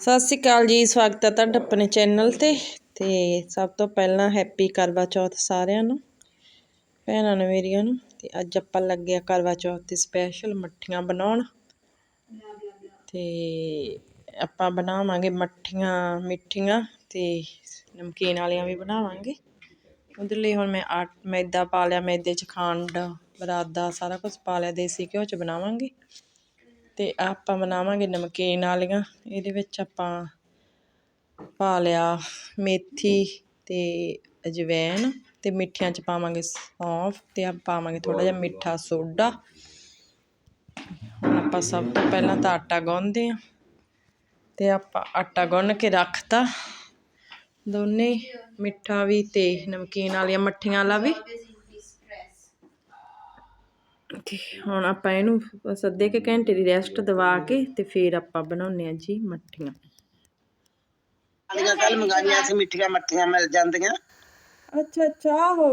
ਸਤਿ ਸ਼੍ਰੀ ਅਕਾਲ ਜੀ, ਸਵਾਗਤ ਹੈ ਤੁਹਾਡਾ ਆਪਣੇ ਚੈਨਲ ਤੇ। ਤੇ ਸਭ ਤੋਂ ਪਹਿਲਾਂ ਹੈਪੀ ਕਰਵਾ ਚੌਥ ਸਾਰਿਆਂ ਨੂੰ, ਭੈਣਾਂ ਨੂੰ, ਮੇਰੀਆਂ ਨੂੰ। ਤੇ ਅੱਜ ਆਪਾਂ ਲੱਗੇ ਆ ਕਰਵਾ ਚੌਥ ਤੇ ਸਪੈਸ਼ਲ ਮੱਠੀਆਂ ਬਣਾਉਣ। ਤੇ ਆਪਾਂ ਬਣਾਵਾਂਗੇ ਮੱਠੀਆਂ, ਮਿੱਠੀਆਂ ਤੇ ਨਮਕੀਨ ਵਾਲੀਆਂ ਵੀ ਬਣਾਵਾਂਗੇ। ਉਹਦੇ ਲਈ ਹੁਣ ਮੈਂ ਆਟ, ਮੈਦਾ ਪਾ ਲਿਆ, ਮੈਦੇ 'ਚ ਖੰਡ, ਬਰਾਦਾ ਸਾਰਾ ਕੁਝ ਪਾ ਲਿਆ, ਦੇਸੀ ਘਿਓ 'ਚ ਬਣਾਵਾਂਗੇ। ਅਤੇ ਆਪਾਂ ਬਣਾਵਾਂਗੇ ਨਮਕੀਨ ਵਾਲੀਆਂ। ਇਹਦੇ ਵਿੱਚ ਆਪਾਂ ਪਾ ਲਿਆ ਮੇਥੀ ਅਤੇ ਅਜਵੈਨ ਅਤੇ ਮਿੱਠਿਆਂ 'ਚ ਪਾਵਾਂਗੇ ਸੌਂਫ ਅਤੇ ਆਪਾਂ ਪਾਵਾਂਗੇ ਥੋੜ੍ਹਾ ਜਿਹਾ ਮਿੱਠਾ ਸੋਡਾ। ਹੁਣ ਆਪਾਂ ਸਭ ਤੋਂ ਪਹਿਲਾਂ ਤਾਂ ਆਟਾ ਗੁੰਨਦੇ ਹਾਂ ਅਤੇ ਆਪਾਂ ਆਟਾ ਗੁੰਨ ਕੇ ਰੱਖਤਾ। ਦੋਨੇ ਮਿੱਠਾ ਵੀ ਅਤੇ ਨਮਕੀਨ ਵਾਲੀਆਂ ਮੱਠੀਆਂ ਵਾਲਾ ਵੀ। ਤੇ ਹੁਣ ਆਪਾਂ ਇਹਨੂੰ ਬਸ ਅੱਧੇ ਕੁ ਘੰਟੇ ਦੀ ਰੈਸਟ ਦਵਾ ਕੇ ਤੇ ਫਿਰ ਆਪਾਂ ਬਣਾਉਨੇ ਆ ਜੀ ਮੱਠੀਆਂ। ਅੱਜ ਕੱਲ ਮੰਗਾਈਆਂ ਸੀ ਮਿੱਠੀਆਂ ਮੱਠੀਆਂ ਮਿਲ ਜਾਂਦੀਆਂ। ਅੱਛਾ ਅੱਛਾ ਆਹੋ।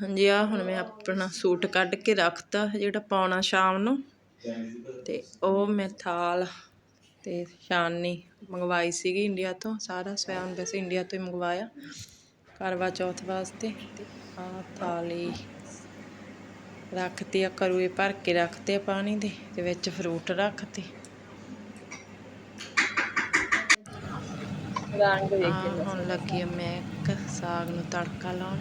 ਹਾਂਜੀ ਆ ਹੁਣ ਮੈਂ ਆਪਣਾ ਸੂਟ ਕੱਢ ਕੇ ਰੱਖਤਾ ਜਿਹੜਾ ਪਾਉਣਾ ਸ਼ਾਮ ਨੂੰ। ਤੇ ਉਹ ਮੈਂ ਥਾਲ ਤੇ ਛਾਨਣੀ ਮੰਗਵਾਈ ਸੀਗੀ ਇੰਡੀਆ ਤੋਂ। ਸਾਰਾ ਸਵੈਨ ਵੈਸੇ ਇੰਡੀਆ ਤੋਂ ਹੀ ਮੰਗਵਾਇਆ। ਕਰਵਾ ਚੌਥ ਵਾਸਤੇ। ਤੇ ਆਹ ਥਾਲੀ ਰੱਖਤੀ ਆ ਕਰੂਏ ਭਰ ਕੇ ਰੱਖਤੇ ਆ ਪਾਣੀ ਦੇ ਤੇ ਵਿੱਚ ਫਰੂਟ ਰੱਖਤੇ। ਰੰਗ ਵੇਖ ਹੁਣ ਲੱਗੀ ਆ ਮੈਂ ਇੱਕ ਸਾਗ ਨੂੰ ਤੜਕਾ ਲਾਉਣ।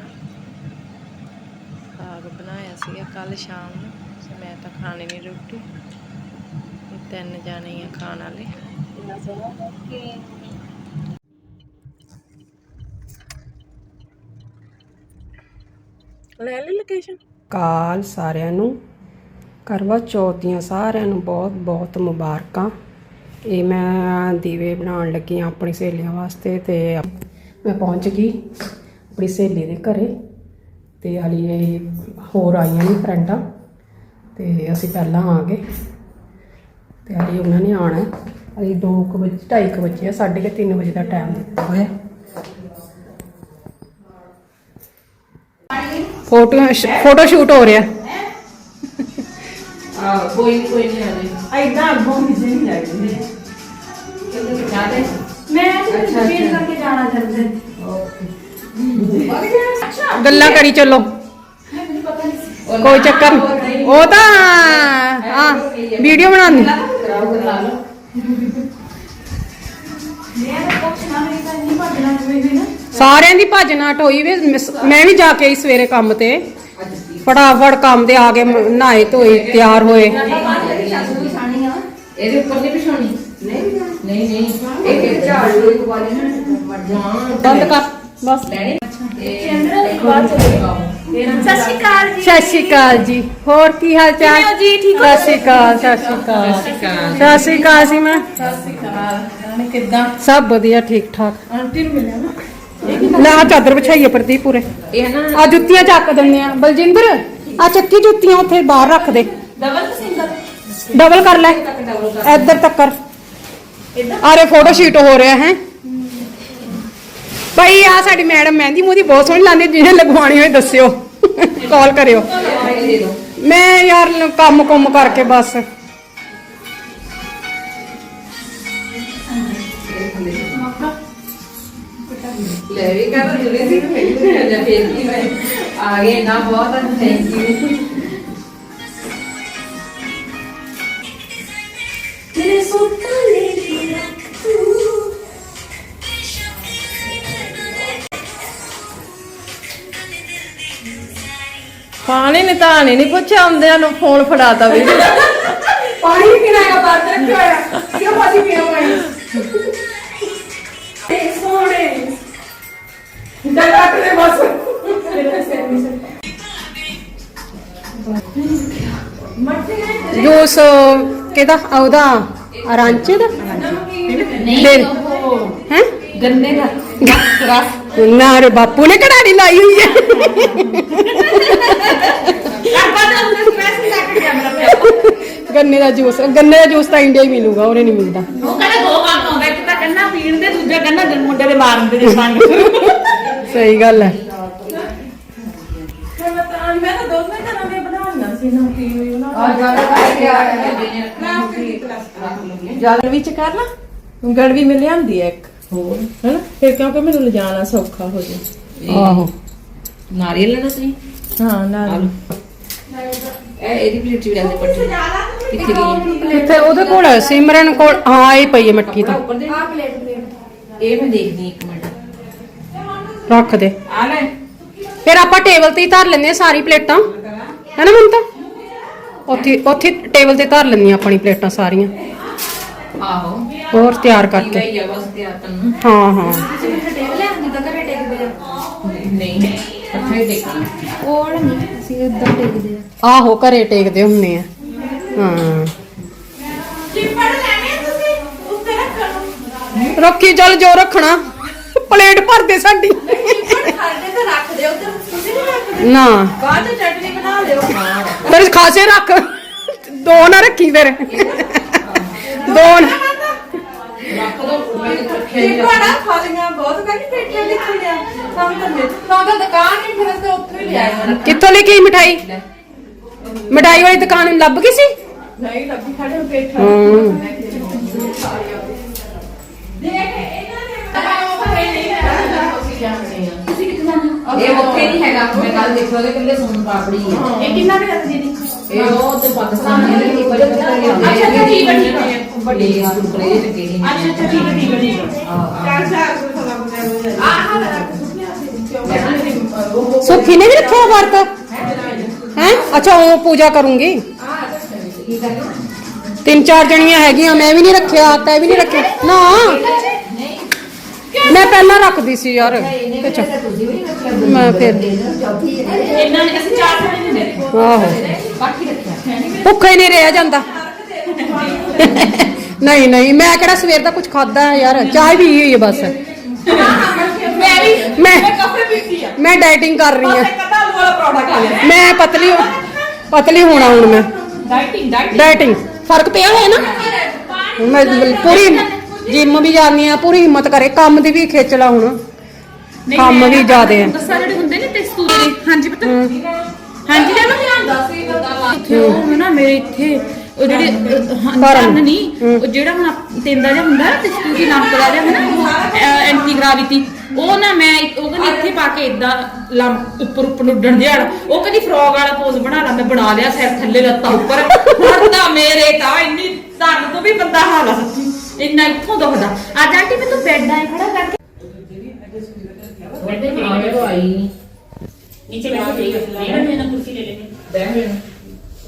ਸਾਗ ਬਣਾਇਆ ਸੀਗਾ ਕੱਲ ਸ਼ਾਮ ਨੂੰ ਮੈਂ ਤਾਂ ਖਾਣੀ ਨਹੀਂ ਰੋਟੀ। ਤਿੰਨ ਜਾਣੇ ਆ ਖਾਣ ਵਾਲੇ। ਲੈ ਲਈ ਲੋਕੇਸ਼ਨ ਕਾਲ ਸਾਰਿਆਂ ਨੂੰ। ਕਰਵਾ ਚੌਥ ਦੀਆਂ ਸਾਰਿਆਂ ਨੂੰ ਬਹੁਤ ਬਹੁਤ ਮੁਬਾਰਕਾਂ। ਇਹ ਮੈਂ ਦੀਵੇ ਬਣਾਉਣ ਲੱਗੀ ਹਾਂ ਆਪਣੀ ਸਹੇਲੀਆਂ ਵਾਸਤੇ ਤੇ ਮੈਂ ਪਹੁੰਚ ਗਈ ਆਪਣੀ ਸਹੇਲੀ ਦੇ ਘਰੇ। ਤੇ ਹਾਲੀ ਇਹ ਹੋਰ ਆਈਆਂ ਨੇ ਫਰੈਂਡਾਂ ਤੇ ਅਸੀਂ ਪਹਿਲਾਂ ਆ ਗਏ ਤੇ ਹਾਲੀ ਉਹਨਾਂ ਨੇ ਆਉਣਾ ਹੈ। ਹਾਲੀ 2 ਵਜੇ 2:30 ਵਜੇ ਆ ਸਾਢੇ ਕੁ ਤਿੰਨ ਵਜੇ ਦਾ ਟਾਈਮ ਦਿੱਤਾ ਹੋਇਆ ਹੈ। ਫੋਟੋ ਫੋਟੋ ਸ਼ੂਟ ਹੋ ਰਿਹਾ। ਗੱਲਾਂ ਕਰੀ ਚੱਲੋ। ਕੋਈ ਚੱਕਰ ਨਹੀਂ ਉਹ ਤਾਂ, ਹਾਂ ਵੀਡੀਓ ਬਣਾਉਣੀ ਸਾਰਿਆਂ ਦੀ ਭੱਜ ਨਾਟ ਵੀ। ਮੈਂ ਵੀ ਜਾ ਕੇ ਆਈ ਸਵੇਰੇ ਕੰਮ ਤੇ। ਫਟਾਫਟ ਕੰਮ ਤੇ ਆ ਕੇ ਨਹਾਏ ਧੋਏ, ਤਿਆਰ ਹੋਏ। ਇਹਦੇ ਉੱਪਰ ਨਹੀਂ ਬਿਛਾਉਣੀ ਨਹੀਂ ਨਹੀਂ ਨਹੀਂ ਇਹ ਝਾੜੂ ਇੱਕ ਵਾਲੀ ਨਾ ਬੰਦ ਕਰ। ਬਸ ਲੈਣੀ ਸਤਿ ਸ਼੍ਰੀ ਅਕਾਲ ਜੀ ਸਤਿ ਸ਼੍ਰੀ ਅਕਾਲ ਜੀ ਹੋਰ ਕੀ ਹਾਲ ਚਾਲ ਜੀ ਠੀਕ ਹੋ ਸਤਿ ਸ਼੍ਰੀ ਅਕਾਲ ਸਤਿ ਸ਼੍ਰੀ ਅਕਾਲ ਸਤਿ ਸ਼੍ਰੀ ਅਕਾਲ ਸੀ ਮੈਂ ਕਿੱਦਾਂ? ਸਭ ਵਧੀਆ ਠੀਕ ਠਾਕ ਆਂਟੀ ਨੂੰ ਮਿਲਿਆ ਨਾ ਲੈ ਆ ਚਾਦਰ ਵਿਛਾਈਏ ਪ੍ਰਦੀਪ ਪੂਰੇ ਇਹ ਨਾ ਆ ਜੁੱਤੀਆਂ ਚੱਕ ਦਿੰਦੇ ਆ ਬਲਜਿੰਦਰ ਆ ਚੱਕੀ ਜੁੱਤੀਆਂ ਉੱਥੇ ਬਾਹਰ ਰੱਖ ਦੇ ਡਬਲ ਸਿੰਗਲ ਡਬਲ ਕਰ ਲੈ ਇੱਧਰ ਤੱਕਰ ਆਰੇ ਫੋਟੋ ਸ਼ੂਟ ਹੋ ਰਿਹਾ ਹੈ ਭਾਈ ਆ ਸਾਡੀ ਮੈਡਮ ਮਹਿੰਦੀ ਮੂਦੀ ਬਹੁਤ ਸੋਹਣੀ ਲਾਉਂਦੀ ਜਿਹਨੇ ਲਗਵਾਣੀ ਹੋਏ ਦੱਸਿਓ। ਕਾਲ ਕਰਿਓ। ਮੈਂ ਯਾਰ ਕੰਮ ਕੁੰਮ ਕਰਕੇ ਬਸ। ਲੈ ਵੀ ਕਰ ਜੁਲੇ ਸੀ ਜਾ ਫੇਰ ਕੀ ਮੈਂ ਆ ਗਏ ਨਾ ਬਹੁਤ ਥੈਂਕ ਯੂ ਤੇਰੇ ਸੁੱਤਾਂ ਪਾਣੀ ਨੇ ਤਾਂ ਨਹੀਂ ਪੁੱਛਿਆ ਆਉਂਦਿਆਂ ਨੂੰ ਫੋਨ ਫੜਾਤਾ ਵੀ। ਪਾਣੀ ਵੀ ਪੀਣਾ ਹੈਗਾ ਬਾਹਰ ਰੱਖਿਆ ਹੋਇਆ ਕਿਉਂ ਪਾਣੀ ਪੀਣਾ ਪਾਣੀ। ਤੇ ਸੋਹਣੇ। ਡਰ ਕੱਟ ਦੇ ਬਸ। ਜੂਸ ਕਿਹਦਾ? ਉਹਦਾ ਅਰਾਂਚੇ ਦਾ ਨਹੀਂ ਹੈ? ਗੰਨੇ ਦਾ। ਨਾ ਰੇ ਬਾਪੂ ਨੇ ਕਢਾੜੀ ਲਾਈ ਹੋਈ ਹੈ। ਗੰਨੇ ਦਾ ਜੂਸ ਗੰਨੇ ਦਾ ਜੂਸ ਤਾਂ ਇੰਡੀਆ ਹੀ ਮਿਲੂਗਾ ਉਹਨੇ ਨਹੀਂ ਮਿਲਦਾ। ਉਹ ਕਹਿੰਦਾ ਦੋ ਕੰਮ ਆਉਂਦਾ ਇੱਕ ਤਾਂ ਕੰਨਾ ਪੀਣ ਦੇ ਦੂਜਾ ਫਿਰ ਕਹਿੰਦਾ ਮੁੰਡੇ ਦੇ ਮਾਰਨ ਦੇ ਸੰਗ ਸਹੀ ਗੱਲ ਹੈ। ਮੈਂ ਤਾਂ ਦੇ ਸੀ ਨਾ ਕੀ ਜ਼ਿਆਦਾ ਜਲ ਵਿੱਚ ਕਰ ਲਾ ਗੜਵੀ ਮਿਲ ਜਾਂਦੀ ਹੈ ਇੱਕ। ਹੋਰ? ਹੈਨਾ? ਫਿਰ ਕਿਉਂਕਿ ਮੈਨੂੰ ਲਿਜਾਣਾ ਸੌਖਾ ਹੋ ਜੇ। ਆਹੋ। ਨਾਰੀਅਲ ਲੈਣਾ ਤੁਸੀਂ ਹਾਂ ਨਾਲ ਇਹ ਇਹਦੀ ਪਲੇਟ ਵੀ ਰਹਿੰਦੇ ਪੱਟੀ। ਕਿੱਥੇ ਗਈ? ਕਿੱਥੇ? ਉਹਦੇ ਕੋਲ ਹੈ, ਸਿਮਰਨ ਕੋਲ। ਹਾਂ ਇਹ ਪਈ ਹੈ ਮੱਠੀ ਤਾਂ। ਉੱਪਰ ਦੇ। ਆ ਪਲੇਟ ਪਲੇਟ ਇਹ ਮੈਂ ਦੇਖਦੀ ਇੱਕ ਮਿੰਟ। ਰੱਖ ਦੇ। ਆ ਲੈ। ਫਿਰ ਆਪਾਂ ਟੇਬਲ ਤੇ ਹੀ ਧਰ ਲੈਂਦੇ ਆ ਸਾਰੀ ਪਲੇਟਾਂ। ਹੈਨਾ ਮਮਤਾ? ਉੱਥੇ ਉੱਥੇ ਟੇਬਲ ਤੇ ਧਰ ਲੈਂਦੀਆਂ ਆਪਣੀ ਪਲੇਟਾਂ ਸਾਰੀਆਂ। ਆਹੋ। ਹੋਰ ਤਿਆਰ ਕਰਕੇ। ਹੀ ਹਾਂ। ਹਾਂ ਟੇਬਲ ਹੈ ਜਿੱਦਾਂ ਘਰੇ ਟੇਕਦੇ ਆ ਨਹੀਂ ਪੱਠੇ ਟੇਕਣਾ ਆਹੋ ਘਰੇ ਟੇਕਦੇ ਹੁੰਨੇ ਆ। ਹਾਂ। ਰੱਖੀ, ਚੱਲ ਜੋ ਰੱਖਣਾ। ਪਲੇਟ ਭਰ ਦੇ ਸਾਡੀ। ਸਾਡੇ ਤੇ ਰੱਖ ਦਿਓ ਤੇ ਤੁਸੀਂ ਨਹੀਂ ਰੱਖਦੇ ਨਾ। ਬਾਅਦ ਚ ਚਟਨੀ ਬਣਾ ਲਿਓ ਫਿਰ ਖਾਸੇ ਰੱਖ। ਦੋ ਨਾ ਰੱਖੀ ਫਿਰ। ਦੋ ਨਾ। ਰੱਖ ਦੋ ਮੈਂ ਰੱਖਿਆ ਇਹ ਬੜਾ ਖਾਲੀਆਂ ਬਹੁਤ ਕਹਿੰਦੀ ਪੇਟੀਆਂ ਕਿੱਥੇ ਲਿਆ ਸਾਨੂੰ ਤਾਂ ਤਾਂ ਦੁਕਾਨ ਹੀ ਫਿਰ ਅਸੀਂ ਉੱਥੇ ਹੀ ਲਿਆਏ ਕਿੱਥੋਂ ਲੈ ਕੇ ਆਈ ਮਠਾਈ? ਮਠਾਈ ਵਾਲੀ ਦੁਕਾਨ ਲੱਭ ਗਈ ਸੀ? ਨਹੀਂ ਲੱਭੀ ਖੜੇ ਪੇਠਾ ਹੂੰ ਇਹ ਉੱਥੇ ਨਹੀਂ ਹੈਗਾ ਮੈਂ ਕੱਲ ਦੇਖਿਆ ਉਹਦੇ ਕੱਲੇ ਸੋਨ ਪਾਪੜੀ ਹੈ ਇਹ ਕਿੰਨਾ ਦੇ ਹੱਥ ਦੀਦੀ ਇਹ ਉਹ ਤੇ ਪਾਕਿਸਤਾਨ ਦੇ ਇੱਕ ਵਜੇ ਤੱਕ ਅੱਛਾ ਅੱਛਾ ਠੀਕ ਹੈ ਠੀਕ ਹੈ ਵੱਡੇ ਆ ਟੁਕੜੇ ਜਿਹੇ ਲੱਗੇ ਨੇ ਅੱਛਾ ਅੱਛਾ ਠੀਕ ਹੈ ਠੀਕ ਹੈ ਠੀਕ ਹੈ ਸੁੱਖੀ ਨੇ ਵੀ ਰੱਖਿਆ ਵਰਤ ਹੈ ਅੱਛਾ ਉਹ ਤਿੰਨ ਚਾਰ ਜਣੀਆਂ ਹੈਗੀਆਂ ਮੈਂ ਵੀ ਨਹੀਂ ਰੱਖਿਆ ਤੈ ਵੀ ਨਹੀਂ ਰੱਖਿਆ। ਨਾ। ਮੈਂ ਪਹਿਲਾਂ ਰੱਖਦੀ ਸੀ ਯਾਰ ਅੱਛਾ ਮੈਂ ਫਿਰ ਇਹਨਾਂ ਨੇ ਅਸੀਂ ਚਾਰ ਜਣੇ ਨੇ ਆਹੋ। ਬਾਕੀ ਰੱਖਿਆ। ਭੁੱਖਾ ਹੀ ਨਹੀਂ ਰਿਹਾ ਜਾਂਦਾ। ਨਹੀਂ ਨਹੀਂ ਮੈਂ ਕਿਹੜਾ ਸਵੇਰ ਦਾ ਕੁਝ ਖਾਦਾ ਯਾਰ ਚਾਹ ਵੀ ਹੋਈ ਹੈ ਬਸ। ਮੈਂ ਵੀ ਮੈਂ ਕਾਫੀ ਪੀਤੀ ਆ। ਮੈਂ ਡਾਈਟਿੰਗ ਕਰ ਰਹੀ ਹਾਂ ਮੈਂ ਪਤਲੀ ਹੋ- ਪਤਲੀ ਹੋਣਾ ਹੁਣ ਮੈਂ। ਡਾਈਟਿੰਗ ਫ਼ਰਕ ਪਿਆ ਹੋਇਆ ਨਾ? ਮੈਂ ਪੂਰੀ ਜਿਮ ਵੀ ਜਾਂਦੀ ਆ ਪੂਰੀ ਹਿੰਮਤ ਕਰੇ ਕੰਮ ਦੀ ਵੀ ਖੇਚ ਲਾ ਹੁਣ ਕੰਮ ਵੀ ਜ਼ਿਆਦੇ ਆ। ਦੱਸਾਂ ਜਿਹੜੇ ਹੁੰਦੇ ਨੇ ਤੇਸਤੂਰੇ ਦੇ। ਹਾਂਜੀ ਪਤਾ। ਹਾਂਜੀ ਲੈ। ਉਹ ਨਾ ਮੇਰੇ ਇੱਥੇ ਉਹ ਜਿਹੜੇ ਭਰਨ। ਨਹੀਂ ਉਹ ਜਿਹੜਾ ਹੁਣ ਤੇਂਦਾ ਜਿਹਾ ਹੁੰਦਾ ਨਾ ਤੇਸਤੂਰੀ ਨਾਮ ਦਾ ਜਿਹਾ ਹੁੰਦਾ ਐਂਟੀ ਗ੍ਰੈਵਿਟੀ ਉਹ ਨਾ ਮੈਂ ਉਹ ਕਹਿੰਦੀ ਇੱਥੇ ਪਾ ਕੇ ਇਦਾਂ ਉੱਪਰ ਉੱਪਰ ਨੂੰ ਉੱਡਣ ਦਿਹਾੜ ਉਹ ਕਹਿੰਦੀ ਫਰੋਗ ਵਾਲਾ ਪੋਜ਼ ਬਣਾ ਲਾ ਮੈਂ ਬਣਾ ਲਿਆ ਸਿਰ ਥੱਲੇ ਲੱਤਾਂ ਉੱਪਰ। ਹੁਣ ਤਾਂ ਮੇਰੇ ਤਾਂ ਇੰਨੀ ਧੰਨ ਤੋਂ ਵੀ ਬੰਦਾ ਹਾਲ ਆ ਸੱਚੀ। ਇੰਨਾ ਇੱਥੋਂ ਦੁਖਦਾ। ਅੱਜ ਆਂਟੀ ਮੈਨੂੰ ਬੈੱਡ ਆਏ ਖੜਾ ਕਰਕੇ। ਆਏ। ਤੋਂ ਆਈ ਨਹੀਂ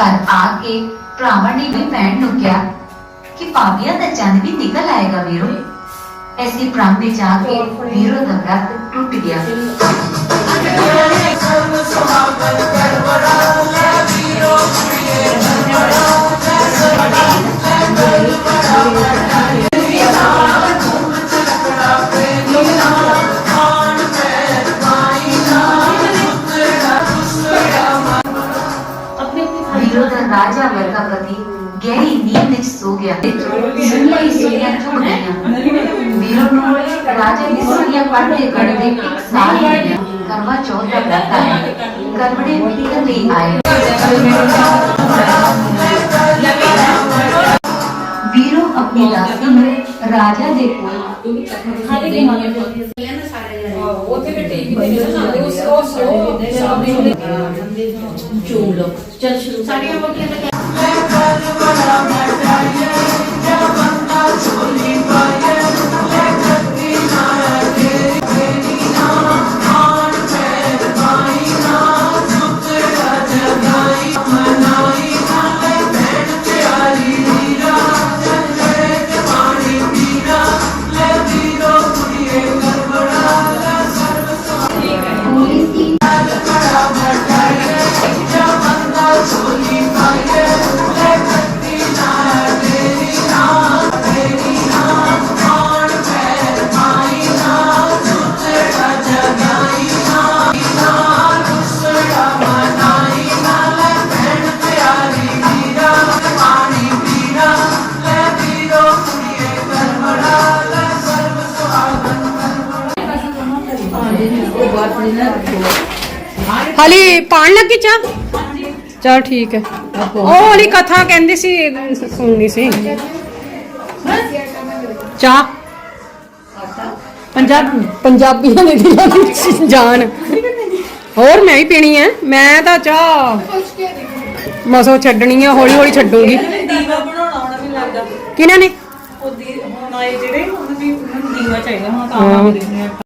ਘਰ ਆ ਕੇ ਭਰਾਵਾਂ ਨੇ ਵੀ ਭੈਣ ਨੂੰ ਕਿਹਾ ਕਿ ਭਾਬੀਆਂ ਦਾ ਚੰਦ ਵੀ ਨਿਕਲ ਆਏਗਾ ਵੀਰੋ। ਐਸੀ ਭ੍ਰਮ ਵਿੱਚ ਆ ਕੇ ਵੀਰੋ ਦਾ ਵਰਤ ਟੁੱਟ ਗਿਆ। ਵੀਰੋ। ਨੂੰ ਰਾਜਾ ਦੀ ਸੁਣੀਆਂ ਪੜ੍ਹਦੇ ਪੜ੍ਹਦੇ ਇੱਕ ਸਾਲ ਹੋ ਗਿਆ ਕਰਵਾ ਚੌਥ ਦਾ ਵਰਤ ਆਇਆ ਕਰਵੜੇ ਮਿਲਣ ਲਈ ਆਏ ਵੀਰੋ ਆਪਣੀ ਦਾਸੀ ਨੂੰ ਰਾਜਾ ਹਾਲੀ ਪਾਣ ਲੱਗੀ ਚਾਹ? ਚਲ ਠੀਕ ਹੈ। ਉਹ ਵਾਲੀ ਕਥਾ ਕਹਿੰਦੀ ਸੀ ਸੁਣਨੀ ਸੀ। ਚਾਹ? ਪੰਜਾਬ। ਪੰਜਾਬੀਆਂ ਦੇ ਦਿਲਾਂ ਵਿੱਚ ਜਾਨ। ਹੋਰ ਮੈਂ ਹੀ ਪੀਣੀ ਹੈ। ਮੈਂ ਤਾਂ ਚਾਹ ਮਸੋ ਛੱਡਣੀ ਹੈ ਹੌਲੀ ਹੌਲੀ ਛੱਡੂਗੀ। ਦੀਵਾ ਬਣਾਉਣਾ ਉਹਨਾਂ ਵੀ ਲੱਗਦਾ। ਕਿਹਨਾਂ ਨੇ? ਉਹ ਦੀ ਹੁਣ ਆਏ ਜਿਹੜੇ ਉਹਨਾਂ ਵੀ ਨੂੰ ਦੀਵਾ ਚਾਹੀਦਾ ਹੁਣ ਤਾਂ ਆਵਾਂਗੇ